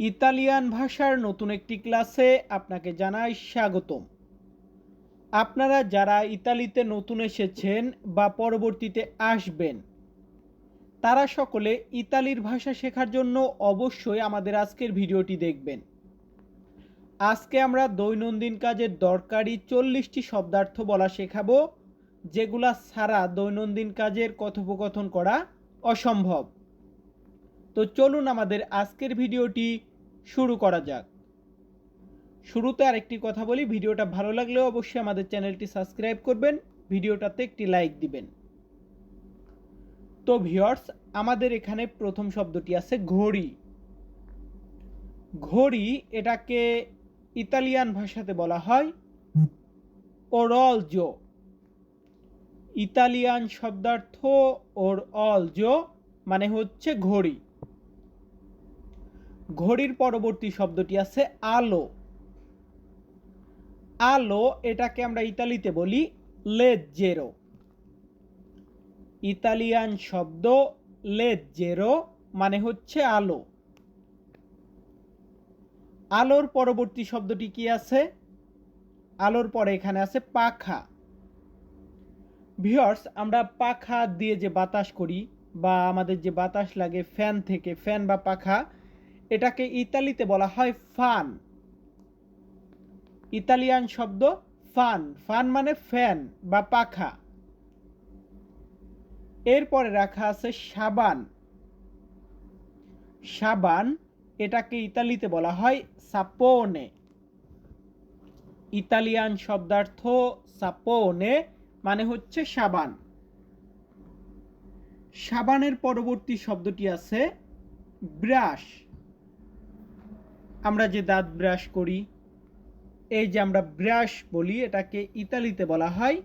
Italian ভাষার নতুন একটি ক্লাসে আপনাকে জানাই স্বাগতম। আপনারা যারা ইতালিতে নতুন এসেছেন বা পরবর্তীতে আসবেন, তারা সকলে ইতালির ভাষা শেখার জন্য অবশ্যই আমাদের আজকের ভিডিওটি দেখবেন। আজকে আমরা দৈনন্দিন কাজের দরকারি চল্লিশটি শব্দার্থ বলা শেখাবো, যেগুলা ছাড়া দৈনন্দিন কাজের কথোপকথন করা অসম্ভব। তো চলুন আমাদের আজকের ভিডিওটি শুরু করা যাক। শুরুতে আরেকটি কথা বলি, ভিডিওটা ভালো লাগলেও অবশ্যই আমাদের চ্যানেলটি সাবস্ক্রাইব করবেন, ভিডিওটাতে একটি লাইক দিবেন। তো ভিউয়ার্স, আমাদের এখানে প্রথম শব্দটি আছে ঘড়ি। ঘড়ি এটাকে ইতালিয়ান ভাষাতে বলা হয় ওরলজো ইতালিয়ান শব্দার্থ ওর অলজো মানে হচ্ছে ঘড়ি। ঘড়ির পরবর্তী শব্দটি আছে আলো। আলো এটাকে আমরা ইতালিতে বলি লেজেরো ইতালিয়ান শব্দ লেজেরো মানে হচ্ছে আলো। আলোর পরবর্তী শব্দটি কি আছে? আলোর পরে এখানে আছে পাখা। ভিওর্স আমরা পাখা দিয়ে যে বাতাস করি বা আমাদের যে বাতাস লাগে ফ্যান থেকে, ফ্যান বা পাখা এটাকে ইতালিতে বলা হয় ফান ইতালিয়ান শব্দ ফান ফান মানে ফ্যান বা পাখা। এরপরে রাখা আছে সাবান। সাবান এটাকে ইতালিতে বলা হয় সাপোনে ইতালিয়ান শব্দার্থ সাপোনে মানে হচ্ছে সাবান। সাবানের পরবর্তী শব্দটি আছে ব্রাশ। আমরা যে দাঁত ব্রাশ করি, এই যে আমরা ব্রাশ বলি, এটাকে ইতালিতে বলা হয়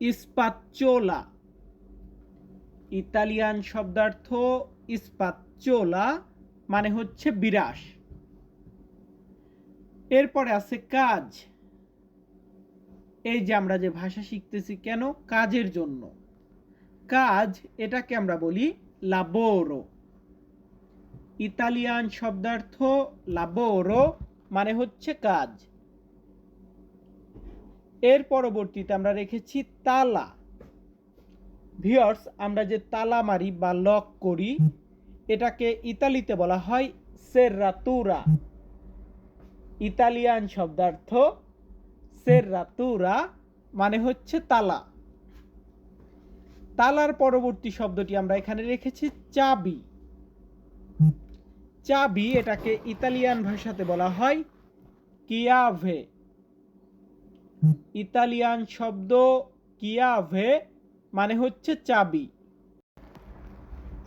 ইস্পাচ্চোলা। ইতালিয়ান শব্দার্থ ইস্পাচ্চোলা মানে হচ্ছে বিরাস এরপরে আছে কাজ। এই যে আমরা যে ভাষা শিখতেছি কেন? কাজের জন্য। কাজ এটাকে আমরা বলি লাবোরো। ইতালিয়ান শব্দার্থ লাবোরো মানে হচ্ছে কাজ। এর পরবর্তীতে আমরা রেখেছি তালা। ভিওর্স আমরা যে তালা মারি বা লক করি, এটাকে ইতালিতে বলা হয় সেরাতুরা ইতালিয়ান শব্দার্থ সেরাতুরা মানে হচ্ছে তালা। তালার পরবর্তী শব্দটি আমরা এখানে রেখেছি চাবি। চাবি এটাকে ইতালিয়ান ভাষাতে বলা হয় কিয়াভে ইতালিয়ান শব্দ কিয়াভে মানে হচ্ছে চাবি।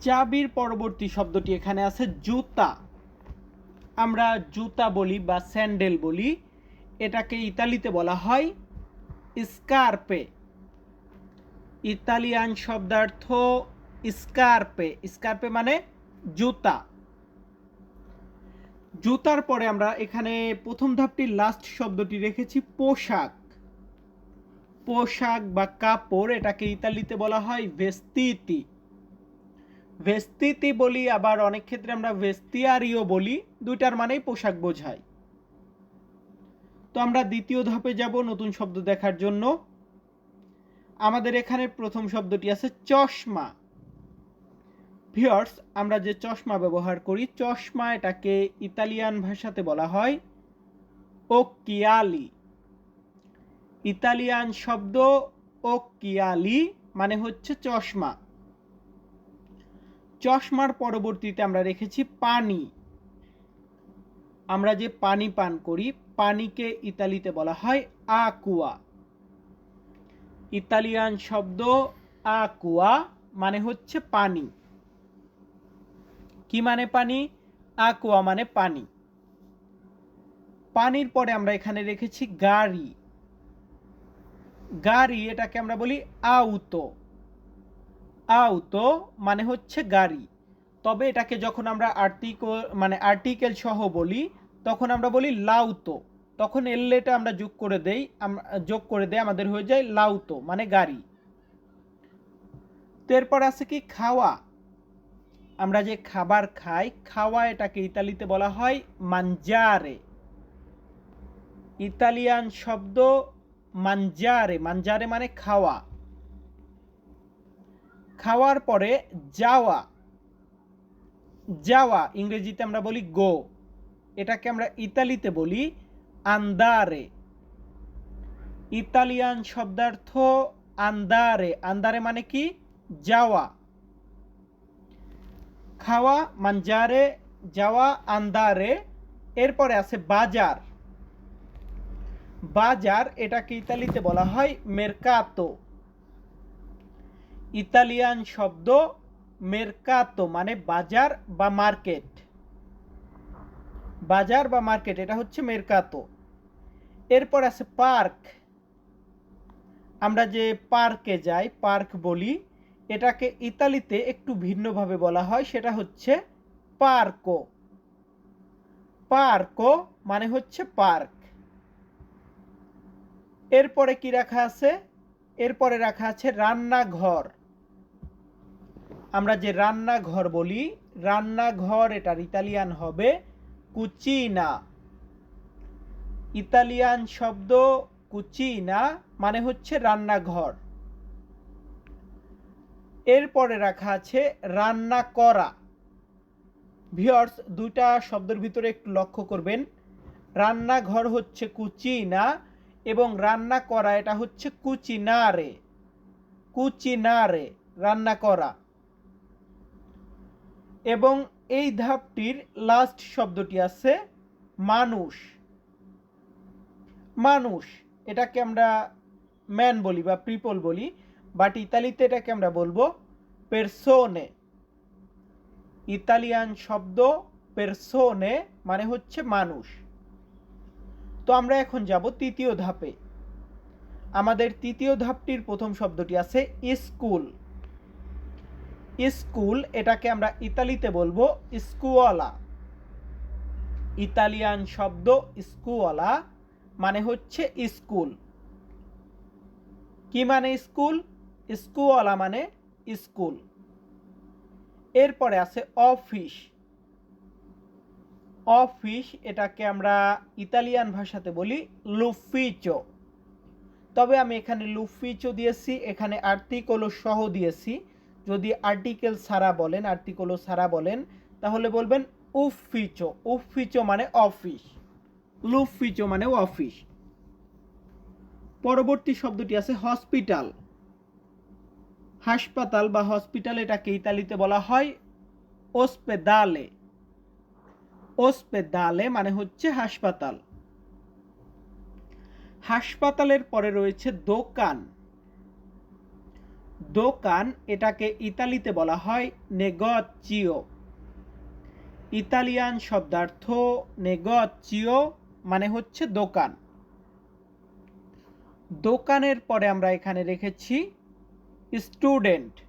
চাবির পরবর্তী শব্দটি এখানে আছে জুতা। আমরা জুতা বলি বা স্যান্ডেল বলি। এটাকে ইতালিতে বলা হয় স্কার্পে ইতালিয়ান শব্দার্থ স্কার্পে স্কার্পে মানে জুতা। জুতার পরে আমরা এখানে প্রথম ধাপটি লাস্ট শব্দটি রেখেছি, পোশাক। পোশাক বা কাপড়, এটাকে ইতালিতে বলা হয় ভেস্তিতি ভেস্তিতি বলি আবার অনেক ক্ষেত্রে আমরা ভেস্তিয়ারিও বলি, দুইটার মানেই পোশাক বোঝায়। তো আমরা দ্বিতীয় ধাপে যাব নতুন শব্দ দেখার জন্য। আমাদের এখানে প্রথম শব্দটি আছে চশমা। ভিওর্স আমরা যে চশমা ব্যবহার করি, চশমা এটাকে ইতালিয়ান ভাষাতে বলা হয় ওকিয়ালি ইতালিয়ান শব্দ ওকিয়ালি মানে হচ্ছে চশমা। চশমার পরবর্তীতে আমরা রেখেছি পানি। আমরা যে পানি পান করি, পানিকে ইতালিতে বলা হয় আকুয়া ইতালিয়ান শব্দ আকুয়া মানে হচ্ছে পানি। কি মানে পানি? আকুয়া মানে পানি। পানির পরে আমরা এখানে রেখেছি গাড়ি। গাড়ি এটাকে আমরা বলি আউতো। আউতো মানে হচ্ছে গাড়ি। তবে এটাকে যখন আমরা আর্টিকল মানে আর্টিকেল সহ বলি, তখন আমরা বলি লাউতো। তখন এললেটা আমরা যোগ করে দেই যোগ করে দেই আমাদের হয়ে যায় লাউতো মানে গাড়ি। এরপর আছে কি খাওয়া। আমরা যে খাবার খাই, খাওয়া এটাকে ইতালিতে বলা হয় মানজারে ইতালিয়ান শব্দ মানজারে মানজারে মানে খাওয়া। খাওয়ার পরে যাওয়া। যাওয়া, ইংরেজিতে আমরা বলি গো এটাকে আমরা ইতালিতে বলি আন্দারে ইতালিয়ান শব্দার্থ আন্দারে আন্দারে মানে কি? যাওয়া। খাওয়া, মানজারে যাওয়া, আন্দারে, এরপরে আছে বাজার। বাজার এটাকে ইতালিতে বলা হয় মেরকাতো ইতালিয়ান শব্দ মেরকাতো মানে বাজার বা মার্কেট। বাজার বা মার্কেট, এটা হচ্ছে মেরকাতো এরপর আছে পার্ক। আমরা যে পার্কে যাই, পার্ক বলি এটাকে ইতালিতে একটু ভিন্নভাবে বলা হয়, সেটা হচ্ছে পার্কো। পার্কো মানে হচ্ছে পার্ক। এরপরে কি রাখা আছে? এরপরে রাখা আছে রান্নাঘর। আমরা যে রান্নাঘর বলি, রান্নাঘর এটার ইতালিয়ান হবে কুচিনা ইতালিয়ান শব্দ কুচিনা মানে হচ্ছে রান্নাঘর। এরপরে রাখা আছে রান্না করা। ভিওর্স দুইটা শব্দের ভিতরে একটু লক্ষ্য করবেন। রান্নাঘর হচ্ছে কুচিনা এবং রান্না করা এটা হচ্ছে কুচিনারে। কুচিনারে, রান্না করা। এবং এই ধাপটির লাস্ট শব্দটি আছে মানুষ। মানুষ, এটাকে আমরা ম্যান বলি বা পিপল বলি। বাট ইতালিতে এটাকে আমরা বলব পেরসোনে ইতালিয়ান শব্দ পেরসোনে মানে হচ্ছে মানুষ। তো আমরা এখন যাব তৃতীয় ধাপে। আমাদের তৃতীয় ধাপটির প্রথম শব্দটি আছে স্কুল। স্কুল এটাকে আমরা ইতালিতে বলব স্কুওয়ালা ইতালিয়ান শব্দ স্কুওয়ালা মানে হচ্ছে স্কুল। কি মানে স্কুল? স্কুওয়ালা মানে স্কুল। এরপরে আছে অফিস। অফিস এটাকে আমরা ইতালিয়ান ভাষাতে বলি লুফিচো। তবে আমি এখানে লুফিচো দিয়েছি, এখানে আর্টিকলও সহ দিয়েছি। যদি আর্টিকেল সারা বলেন আর্টিকলও সারা বলেন, তাহলে বলবেন উফিচো। উফিচো মানে অফিস। লুফিচো মানে অফিস। পরবর্তী শব্দটি আছে হসপিটাল। হাসপাতাল বা হসপিটাল এটাকে ইতালিতে বলা হয় ওসপেদালে ওসপেদালে মানে হচ্ছে হাসপাতাল। হাসপাতালের পরে রয়েছে দোকান। দোকান এটাকে ইতালিতে বলা হয় নেগচিও ইতালিয়ান শব্দার্থ নেগচিও মানে হচ্ছে দোকান। দোকানের পরে আমরা এখানে রেখেছি স্টুডেন্ট।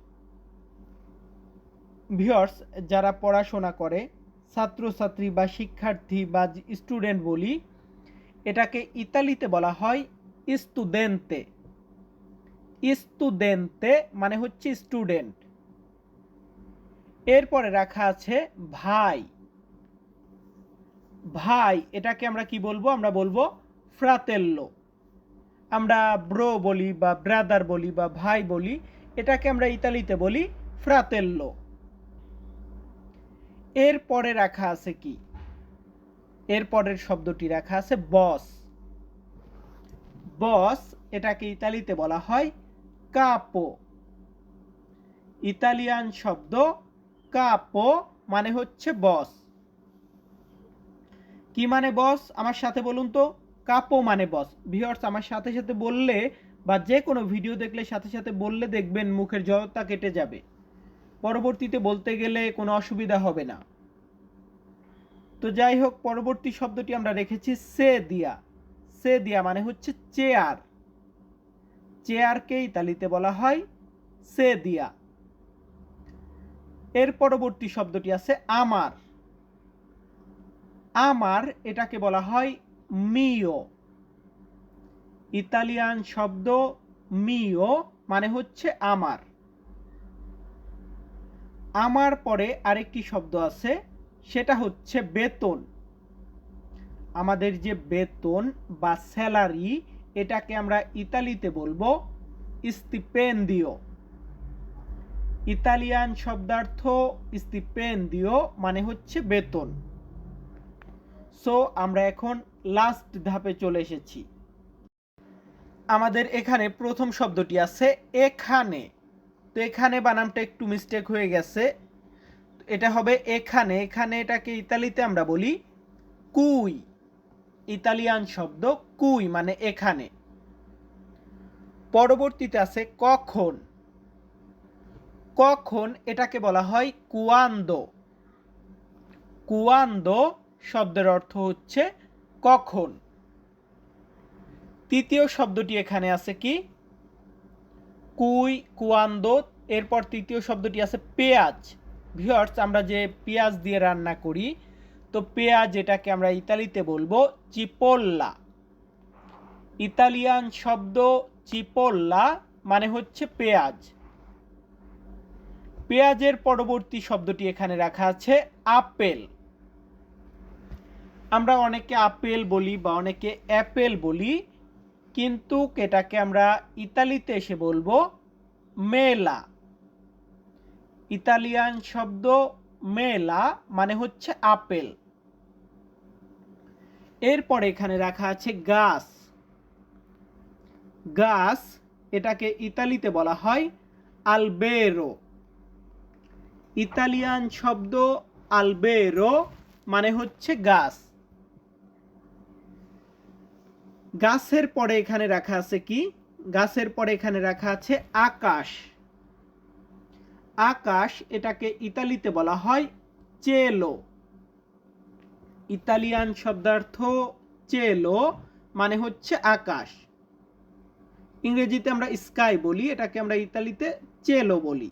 ভিওর্স যারা পড়াশোনা করে, ছাত্রছাত্রী বা শিক্ষার্থী বা স্টুডেন্ট বলি, এটাকে ইতালিতে বলা হয় স্টুডেন্তে স্টুডেন্তে মানে হচ্ছে স্টুডেন্ট। এরপরে রাখা আছে ভাই। ভাই, এটাকে আমরা কি বলব? আমরা বলব ফ্রাতেল্লো। আমরা ব্রো বলি বা ব্রাদার বলি বা ভাই বলি। এটাকে আমরা ইতালিতে বলি ফ্রাতেল্লো। এর পরে রাখা আছে কি? এর পরের শব্দটি রাখা আছে বস। বস এটাকে ইতালিতে বলা হয় কাপো। ইতালিয়ান শব্দ কাপো মানে হচ্ছে বস। কি মানে বস? আমার সাথে বলুন তো। কাপো মানে বস। ভিওর্স আমার সাথে সাথে বললে বা যে কোনো ভিডিও দেখলে সাথে সাথে বললে দেখবেন মুখের জড়তা কেটে যাবে। পরবর্তীতে বলতে গেলে কোনো অসুবিধা হবে না। তো যাই হোক, পরবর্তী শব্দটি আমরা রেখেছি সে দিয়া। সে দিয়া মানে হচ্ছে চেয়ার চেয়ারকে ইতালিতে বলা হয় সে দিয়া। এর পরবর্তী শব্দটি আছে আমার আমার এটাকে বলা হয় মিও ইতালিয়ান শব্দ মিও মানে হচ্ছে আমার আমার পরে আরেকটি শব্দ আছে, সেটা হচ্ছে বেতন। আমাদের যে বেতন বা স্যালারি, এটাকে আমরা ইতালিতে বলব স্টিপেন্দিও ইতালিয়ান শব্দার্থ স্টিপেন্দিও মানে হচ্ছে বেতন। সো আমরা এখন লাস্ট ধাপে চলে এসেছি। আমাদের এখানে প্রথম শব্দটি আছে এখানে। তো এখানে বানামটা একটু মিস্টেক হয়ে গেছে। এটা হবে এখানে। এখানে এটাকে ইতালিতে আমরা বলি? কুই। ইতালিয়ান শব্দ কুই মানে এখানে। পরবর্তীতে আছে কখন। কখন এটাকে বলা হয় কুয়ান্দো। কুয়ান্দো শব্দের অর্থ হচ্ছে কখন। তৃতীয় শব্দটি এখানে আছে কি? কুই, কুয়ান্দো, এরপর তৃতীয় শব্দটি আছে পেঁয়াজ। ভিওর্স আমরা যে পেঁয়াজ দিয়ে রান্না করি, তো পেঁয়াজ এটাকে আমরা ইতালিতে বলব চিপোল্লা। ইতালিয়ান শব্দ চিপোল্লা মানে হচ্ছে পেঁয়াজ। পেঁয়াজের পরবর্তী শব্দটি এখানে রাখা আছে আপেল। আমরা অনেকে আপেল বলি বা অনেকে অ্যাপেল বলি। কিন্তু এটাকে আমরা ইতালিতে এসে বলব মেলা। ইতালিয়ান শব্দ মেলা মানে হচ্ছে আপেল। এরপর এখানে রাখা আছে গাছ। গাছ এটাকে ইতালিতে বলা হয় আলবেরো। ইতালিয়ান শব্দ আলবেরো মানে হচ্ছে গাছ। গাছের পরে এখানে রাখা আছে কি? গাছের পরে এখানে রাখা আছে আকাশ। আকাশ এটাকে ইতালিতে বলা হয় চেলো। ইতালিয়ান শব্দার্থ চেলো মানে হচ্ছে আকাশ। ইংরেজিতে আমরা স্কাই বলি, এটাকে আমরা ইতালিতে চেলো বলি।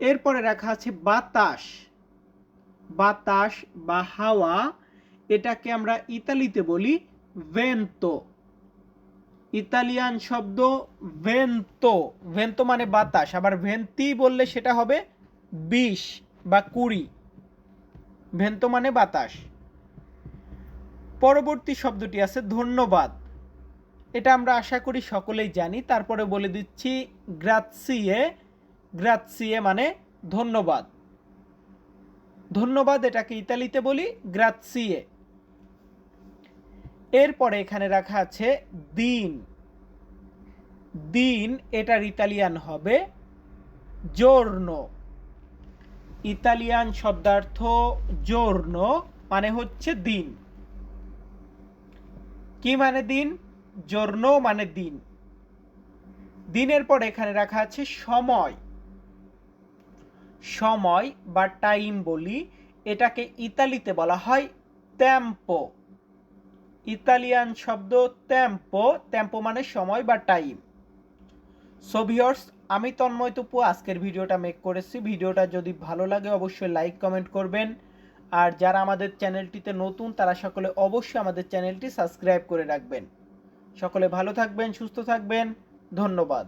এরপরে রাখা আছে বাতাস। বাতাস বা হাওয়া, এটাকে আমরা ইতালিতে বলি ভেন্তো ইতালিয়ান শব্দ ভেন্তো ভেন্তো মানে বাতাস, আবার ভেন্তি বললে সেটা হবে বিশ বা কুড়ি। ভেন্তো মানে বাতাস। পরবর্তী শব্দটি আছে ধন্যবাদ। এটা আমরা আশা করি সকলেই জানি। তারপরে বলে দিচ্ছি গ্রাৎসিয়ে। গ্রাৎসিয়ে মানে ধন্যবাদ। ধন্যবাদ এটাকে ইতালিতে বলি গ্রাৎসিয়ে। এরপরে এখানে রাখা আছে দিন। দিন এটার ইতালিয়ান হবে জোর্নো ইতালিয়ান শব্দার্থ জোর্নো মানে হচ্ছে দিন। কি মানে দিন? জোর্নো মানে দিন। দিনের পর এখানে রাখা আছে সময়। সময় বা টাইম বলি, এটাকে ইতালিতে বলা হয় ত্যাম্পো ইতালিয়ান শব্দ ত্যাম্পো ত্যাম্পো মানে সময় বা টাইম সো ভিওর্স আমি তন্ময় তুপু আজকের ভিডিওটা মেক করেছি। ভিডিওটা যদি ভালো লাগে, অবশ্যই লাইক কমেন্ট করবেন। আর যারা আমাদের চ্যানেলটিতে নতুন, তারা সকলে অবশ্যই আমাদের চ্যানেলটি সাবস্ক্রাইব করে রাখবেন। সকলে ভালো থাকবেন, সুস্থ থাকবেন। ধন্যবাদ।